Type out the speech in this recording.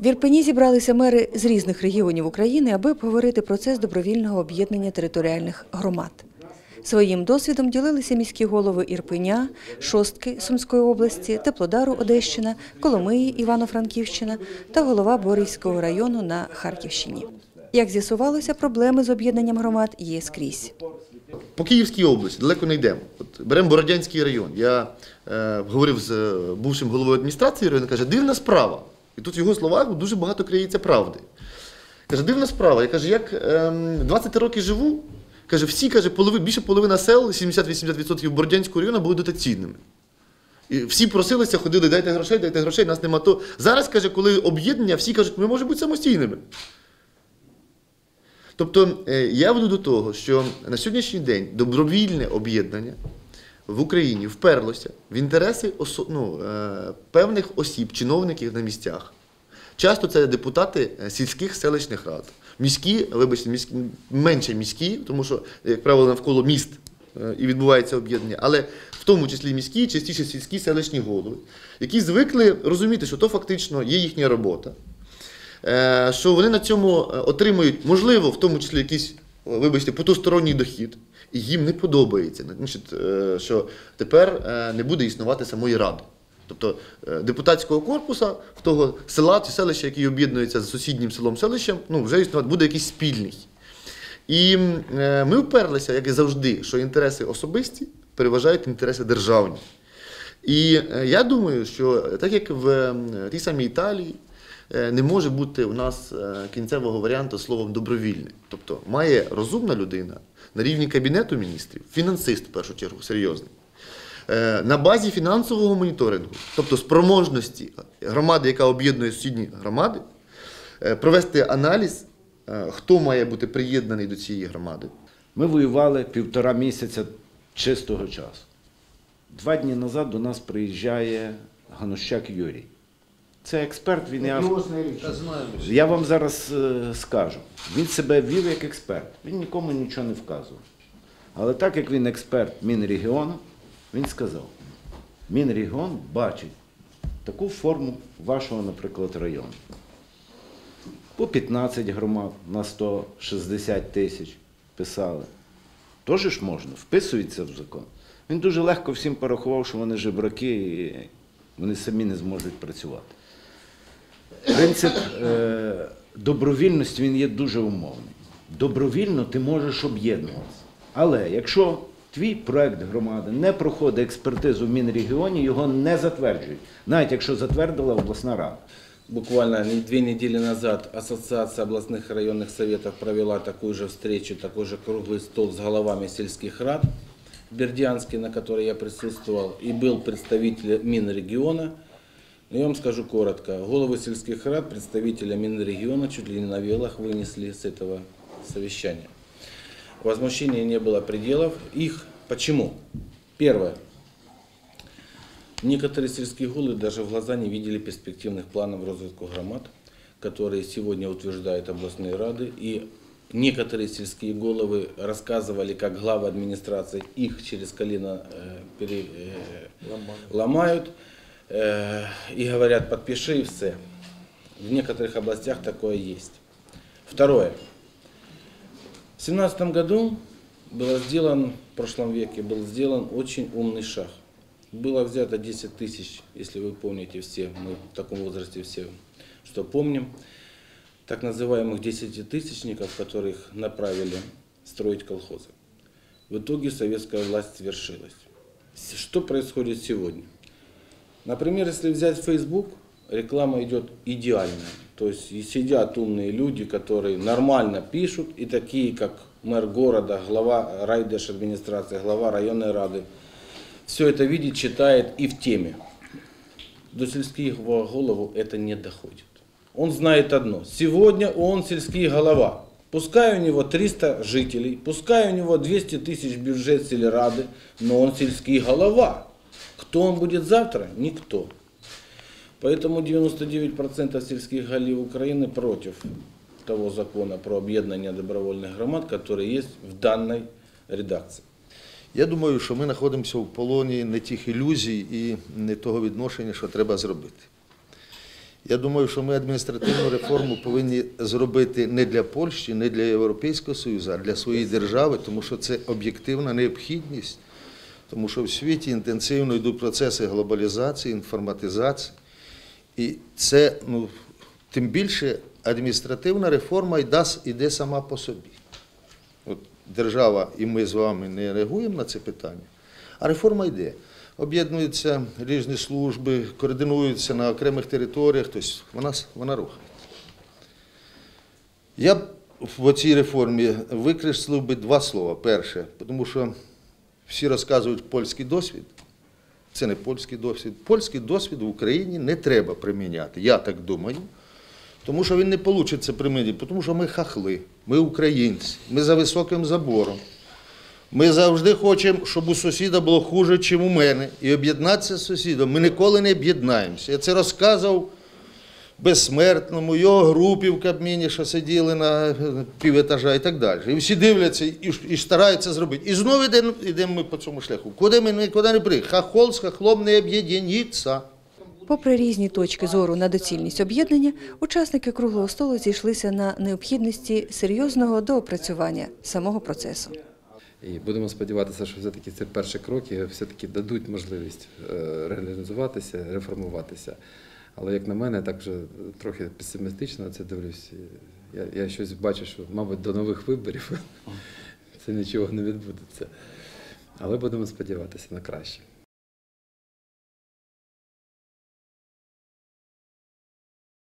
В Ірпені зібралися мери з різних регіонів України, аби обговорити процес добровільного об'єднання територіальних громад. Своїм досвідом ділилися міські голови Ірпеня, Шостки Сумської області, Теплодару Одещина, Коломиї Івано-Франківщина та голова Борівського району на Харківщині. Як з'ясувалося, проблеми з об'єднанням громад є скрізь. По Київській області далеко не йдемо. От беремо Бородянський район. Я е, говорив з е, бувшим головою адміністрації району, каже, дивна справа. І тут в його словах дуже багато криється правди. Каже, дивна справа. Я кажу, як ем, 20 років живу, каже, всі каже, полови, більше половина сел, 70-80% Бородянського району були дотаційними. І всі просилися, ходили, дайте грошей, дайте грошей, нас нема то. Зараз, каже, коли об'єднання, всі кажуть, ми можемо бути самостійними. Тобто е, я веду до того, що на сьогоднішній день добровільне об'єднання в Україні вперлося в інтереси ну, е, певних осіб, чиновників на місцях. Часто це депутати е, сільських селищних рад. Міські, вибачте, міські, менше міські, тому що, як правило, навколо міст е, і відбувається об'єднання, але в тому числі міські, частіше сільські селищні голови, які звикли розуміти, що то фактично є їхня робота. Е, що вони на цьому отримують, можливо, в тому числі якийсь, вибачте, потусторонній дохід, і їм не подобається, що тепер не буде існувати самої ради. Тобто е, депутатського корпуса в того села чи селища, який об'єднується з сусіднім селом селищем, ну вже існувати буде якийсь спільний. І е, ми вперлися, як і завжди, що інтереси особисті переважають інтереси державні. І е, я думаю, що так як в тій самій Італії не може бути у нас кінцевого варіанту словом добровільне. Тобто має розумна людина на рівні Кабінету міністрів, фінансист в першу чергу, серйозний. Е, На базі фінансового моніторингу, тобто спроможності громади, яка об'єднує сусідні громади, е, провести аналіз, е, хто має бути приєднаний до цієї громади, Ми воювали півтора місяця чистого часу. Два дні назад до нас приїжджає Ганущак Юрій. Це експерт, він я, я вам зараз скажу. Він себе вів як експерт, він нікому нічого не вказував. Але так як він експерт Мінрегіону, він сказав: Мінрегіон бачить таку форму вашого, наприклад, району. По 15 громад на 160 тисяч писали. Теж ж можна, вписується в закон. Він дуже легко всім порахував, що вони жебраки і вони самі не зможуть працювати. Принцип е, добровільності він є дуже умовний. Добровільно ти можеш об'єднуватися. Але якщо твій проект громади не проходить експертизу в Мінрегіоні, його не затверджують, навіть якщо затвердила обласна рада. Буквально не- две недели назад Ассоциация областных и районных советов провела такую же встречу, такой же круглый стол с головами сельских рад в Бердянске, на которой я присутствовал, и был представитель Минрегиона. Но я вам скажу коротко. Головы сельских рад представителя Минрегиона чуть ли не на велах вынесли с этого совещания. Возмущения не было пределов. Их почему? Первое. Некоторые сельские головы даже в глаза не видели перспективных планов развития громад, которые сегодня утверждают областные рады. И некоторые сельские головы рассказывали, как главы администрации их через колено э, пере- э, ломают э, и говорят, подпиши и все. В некоторых областях такое есть. Второе. В 2017 году было сделан, в прошлом веке был сделан очень умный шаг. Было взято 10 тысяч, если вы помните все, мы в таком возрасте все, что помним, так называемых 10-тысячников, которых направили строить колхозы. В итоге советская власть свершилась. Что происходит сегодня? Например, если взять Facebook, реклама идет идеальная. То есть и сидят умные люди, которые нормально пишут, и такие, как мэр города, глава райдеш администрации, глава районной рады, все это видит, читает и в теме. До сельского голову это не доходит. Он знает одно. Сегодня он сельский голова. Пускай у него 300 жителей, пускай у него 200 тысяч бюджет сельрады, но он сельский голова. Кто он будет завтра? Никто. Поэтому 99% сельских голів Украины против того закона про объединение добровольных громад, который есть в данной редакции. Я думаю, що ми знаходимося в полоні не тих ілюзій і не того відношення, що треба зробити. Я думаю, що ми адміністративну реформу повинні зробити не для Польщі, не для Європейського Союзу, а для своєї держави, тому що це об'єктивна необхідність, тому що в світі інтенсивно йдуть процеси глобалізації, інформатизації. І це, ну, тим більше адміністративна реформа йде, йде сама по собі. От держава і ми з вами не реагуємо на це питання, а реформа йде. Об'єднуються різні служби, координуються на окремих територіях, тобто вона, вона рухається. Я в цій реформі викреслив би два слова. Перше, тому що всі розказують польський досвід. Це не польський досвід. Польський досвід в Україні не треба приміняти, я так думаю. Тому що він не вийде приміняти, тому що ми хахли, ми українці, ми за високим забором. Ми завжди хочемо, щоб у сусіда було хуже, ніж у мене. І об'єднатися з сусідом. Ми ніколи не об'єднаємося. Я це розказував безсмертному, його групі в Кабміні, що сиділи на піветажа і так далі. І всі дивляться і, і стараються зробити. І знову йдемо, йдемо ми по цьому шляху. Куди ми нікуди не приїхали? Хахол з хахлом не об'єднається. Попри різні точки зору на доцільність об'єднання, учасники круглого столу зійшлися на необхідності серйозного доопрацювання самого процесу. І будемо сподіватися, що все-таки це перші кроки все-таки дадуть можливість е, реалізуватися, реформуватися. Але як на мене, так вже трохи песимістично на це дивлюсь. Я, я щось бачу, що, мабуть, до нових виборів це нічого не відбудеться. Але будемо сподіватися на краще.